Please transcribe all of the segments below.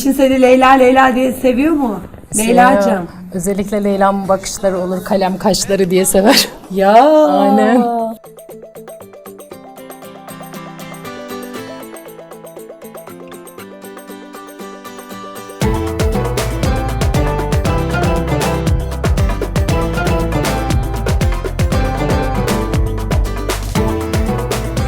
Eşin seni Leyla Leyla diye seviyor mu? Leyla'cığım. Özellikle Leyla'nın bakışları olur, kalem kaşları diye sever. Ya. Aynen.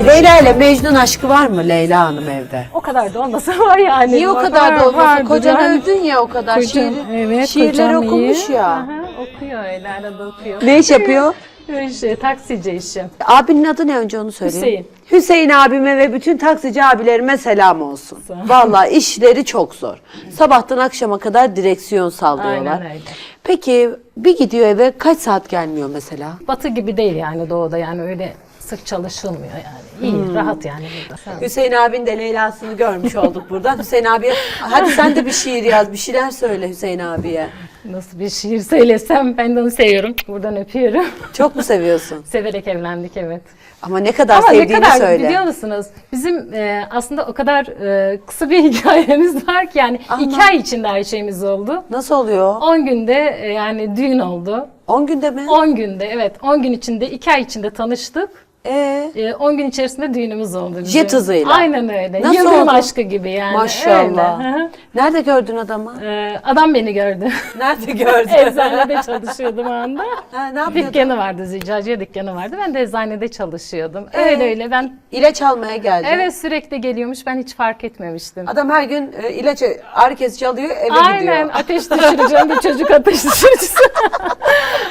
Leyla ile Mecnun aşkı var mı Leyla Hanım evde? O kadar da olmasa var yani. Niye o kadar da olmasa? Kocan övdün ya o kadar. Kocam- Şiir, evet, şiirleri kocam okumuş iyi. ya. Aha, okuyor öyle arada okuyor. Ne iş yapıyor? İşte taksici işi. Abinin adı ne önce onu söyleyeyim. Hüseyin. Hüseyin abime ve bütün taksici abilerime selam olsun. Vallahi işleri çok zor. Sabahtan akşama kadar direksiyon sallıyorlar. Aynen öyle. Peki bir gidiyor eve kaç saat gelmiyor mesela? Batı gibi değil yani doğuda yani öyle sık çalışılmıyor yani. İyi, Hmm. rahat yani burada. Hüseyin abin de Leyla'sını görmüş olduk buradan. Hüseyin abiye hadi sen de bir şiir yaz, bir şeyler söyle Hüseyin abiye. Nasıl bir şiir söylesem ben de onu seviyorum. Buradan öpüyorum. Çok mu seviyorsun? Severek evlendik evet. Ama ne kadar Ama ne sevdiğini kadar söyle. biliyor musunuz? Bizim e, aslında o kadar e, kısa bir hikayemiz var ki yani iki ay içinde her şeyimiz oldu. Nasıl oluyor? 10 günde e, yani düğün oldu. 10 günde mi? 10 günde evet 10 gün içinde 2 ay içinde tanıştık. Ee, E, 10 gün içerisinde düğünümüz oldu bizim. Jet hızıyla. Aynen öyle. Nasıl Yıldırım oldu? aşkı gibi yani. maşallah. Öyle. Nerede gördün adamı? E, adam beni gördü. Nerede gördün? Eczanede çalışıyordum o anda. ha, ne yapıyordun? Dükkanı vardı, züccaciye dükkanı vardı. Ben de eczanede çalışıyordum. Ee? Öyle öyle ben İlaç almaya geldi. evet sürekli geliyormuş. Ben hiç fark etmemiştim. Adam her gün e, ilaç ağrı kesici alıyor eve Aynen gidiyor. ateş düşüreceğim bir çocuk ateş düşürücüsü.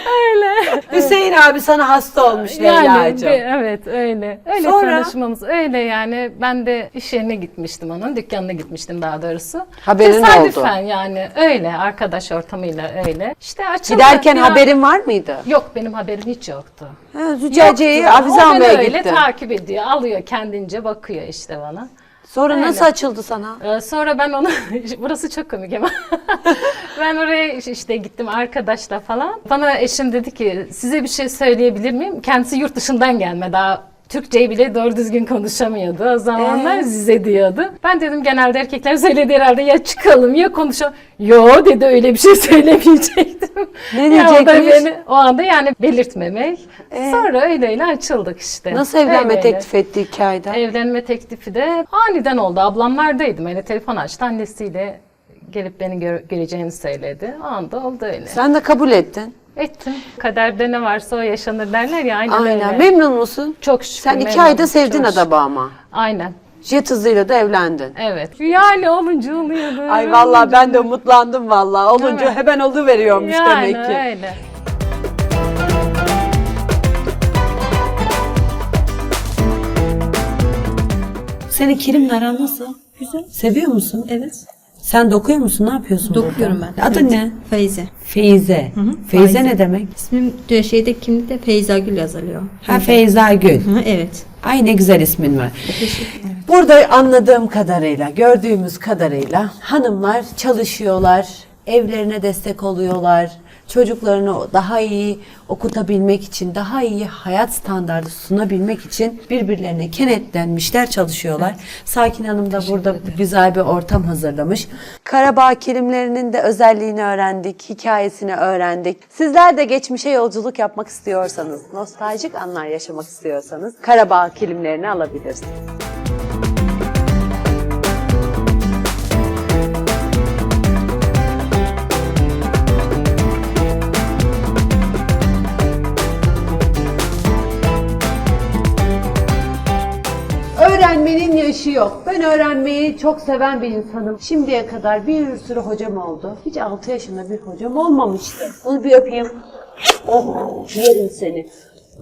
öyle. Hüseyin abi sana hasta olmuş Yani Leyla'cığım. evet öyle. Öyle Sonra? Tanışmamız öyle yani. Ben de iş yerine gitmiştim onun. Dükkanına gitmiştim daha doğrusu. Haberin Tesadüfen oldu. yani öyle arkadaş ortamıyla öyle. İşte açıldı. Giderken Ya- haberin var mıydı? Yok benim haberim hiç yoktu. Ha, züccaciyeyi O beni almaya öyle gitti. takip ediyor. Alıyor kendince bakıyor işte bana. Sonra Öyle. nasıl açıldı sana? Ee, Sonra ben onu, burası çok komik ama ben oraya işte gittim arkadaşla falan. Bana eşim dedi ki size bir şey söyleyebilir miyim? Kendisi yurt dışından gelme daha Türkçeyi bile doğru düzgün konuşamıyordu. O zamanlar Ee? size diyordu. Ben dedim genelde erkekler söyledi herhalde ya çıkalım ya konuşalım. Yo dedi öyle bir şey söylemeyecektim. Ne Ya o diyecekmiş? beni, o anda yani belirtmemek. Ee? Sonra öyle öyle açıldık işte. Nasıl evlenme Öyle teklif etti iki ayda? Evlenme teklifi de aniden oldu. Ablamlardaydım. Öyle telefon açtı. Annesiyle gelip beni gö- göreceğini söyledi. O anda oldu öyle. Sen de kabul ettin. Ettim. Kaderde ne varsa o yaşanır derler ya. Aynen, Aynen. öyle. Memnun musun? Çok şükür. Sen iki memnunum. ayda sevdin Çok adamı ama. Aynen. Jet hızıyla da evlendin. Evet. Yani olunca oluyordu. Ay vallahi ben de umutlandım vallahi. Olunca Evet. hemen oldu veriyormuş yani, demek ki. öyle. Senin kilimle aran nasıl? Güzel. Seviyor musun? Evet. Sen dokuyor musun? Ne yapıyorsun Dokuyorum burada? ben. Adın Evet. ne? Feyze. Feyze. Feyze Feyze. ne demek? İsmim de şeyde kimlikte Feyza Gül yazılıyor. Ha Feyza Gül. Hı, evet. Ay ne güzel ismin var. Burada anladığım kadarıyla, gördüğümüz kadarıyla hanımlar çalışıyorlar, evlerine destek oluyorlar. Çocuklarını daha iyi okutabilmek için, daha iyi hayat standardı sunabilmek için birbirlerine kenetlenmişler, çalışıyorlar. Sakin Hanım da burada güzel bir ortam hazırlamış. Karabağ kilimlerinin de özelliğini öğrendik, hikayesini öğrendik. Sizler de geçmişe yolculuk yapmak istiyorsanız, nostaljik anlar yaşamak istiyorsanız Karabağ kilimlerini alabilirsiniz. Yaşı yok. Ben öğrenmeyi çok seven bir insanım. Şimdiye kadar bir sürü hocam oldu. Hiç 6 yaşında bir hocam olmamıştı. Onu bir öpeyim. Oh, yerim seni.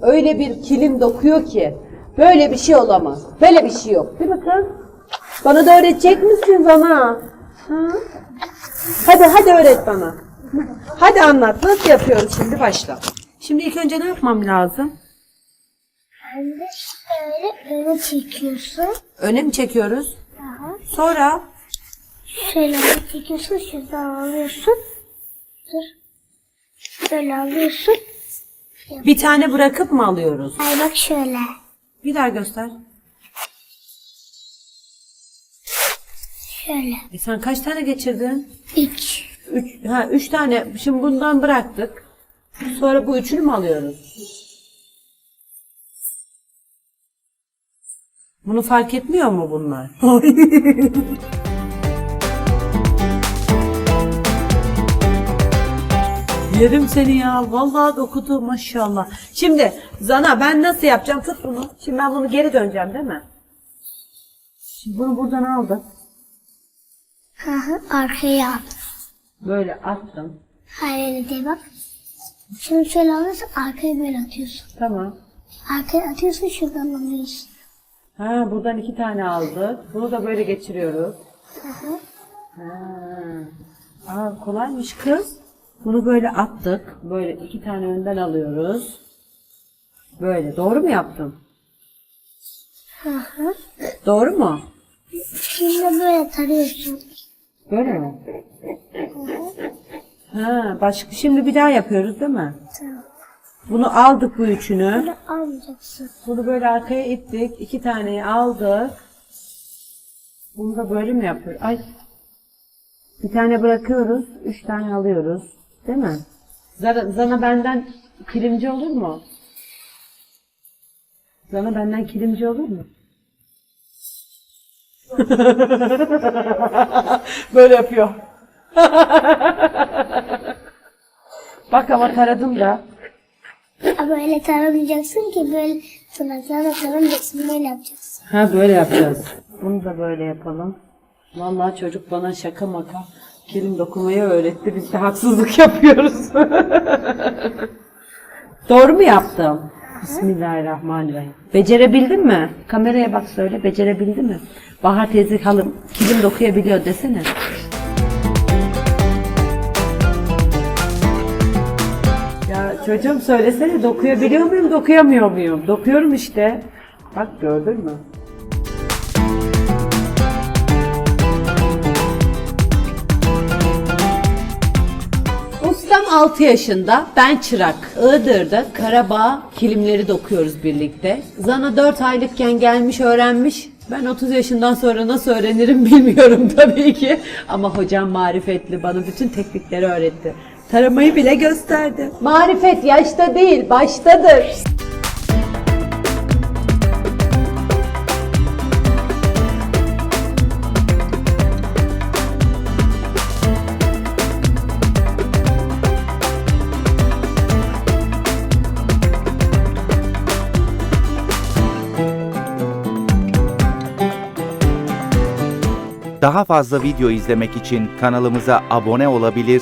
Öyle bir kilim dokuyor ki böyle bir şey olamaz. Böyle bir şey yok. Değil mi kız? Bana da öğretecek misin bana? Ha? Hadi hadi öğret bana. Hadi anlat. Nasıl yapıyoruz şimdi? Başla. Şimdi ilk önce ne yapmam lazım? Anne şöyle öne çekiyorsun. Öne mi çekiyoruz? Sonra Şöyle öne çekiyorsun. Şuradan alıyorsun. Dur. Böyle alıyorsun. bir tane bırakıp mı alıyoruz? Ay bak şöyle. Bir daha göster. Şöyle. E sen kaç tane geçirdin? Üç. Üç, ha, üç tane. Şimdi bundan bıraktık. Sonra bu üçünü mü alıyoruz? Bunu fark etmiyor mu bunlar? Yerim seni ya. Vallahi dokudu maşallah. Şimdi Zana ben nasıl yapacağım? Tut bunu. Şimdi ben bunu geri döneceğim değil mi? Şimdi bunu buradan aldım. Hı hı. Arkaya at. Böyle attım. Hayır de bak. Şimdi şöyle alıyorsun arkaya böyle atıyorsun. Tamam. Arkaya atıyorsun şuradan alıyorsun. Ha buradan iki tane aldık. Bunu da böyle geçiriyoruz. Hı hı. Ha. Aa, kolaymış kız. Bunu böyle attık. Böyle iki tane önden alıyoruz. Böyle. Doğru mu yaptım? Hı hı. Doğru mu? Şimdi böyle tarıyorsun. Böyle mi? Ha, başka şimdi bir daha yapıyoruz değil mi? Tamam. Bunu aldık bu üçünü. Böyle almayacaksın. Bunu böyle arkaya ittik. iki taneyi aldık. Bunu da böyle mi yapıyoruz? Ay. Bir tane bırakıyoruz. Üç tane alıyoruz. Değil mi? Zara, Zana benden kilimci olur mu? Zana benden kilimci olur mu? böyle yapıyor. Bak ama taradım da. Ama öyle taramayacaksın ki böyle tırnaklarla taramayacaksın. Böyle yapacaksın. Ha böyle yapacağız. Bunu da böyle yapalım. Vallahi çocuk bana şaka maka kilim dokumayı öğretti. Biz de haksızlık yapıyoruz. Doğru mu yaptım? Bismillahirrahmanirrahim. Becerebildin mi? Kameraya bak söyle. Becerebildin mi? Bahar teyze halım kilim dokuyabiliyor desene. Çocuğum söylesene dokuyabiliyor muyum, dokuyamıyor muyum? Dokuyorum işte. Bak gördün mü? Ustam 6 yaşında, ben çırak. Iğdır'da Karabağ kilimleri dokuyoruz birlikte. Zana 4 aylıkken gelmiş öğrenmiş. Ben 30 yaşından sonra nasıl öğrenirim bilmiyorum tabii ki. Ama hocam marifetli bana bütün teknikleri öğretti. Taramayı bile gösterdi. Marifet yaşta değil, baştadır. Daha fazla video izlemek için kanalımıza abone olabilir,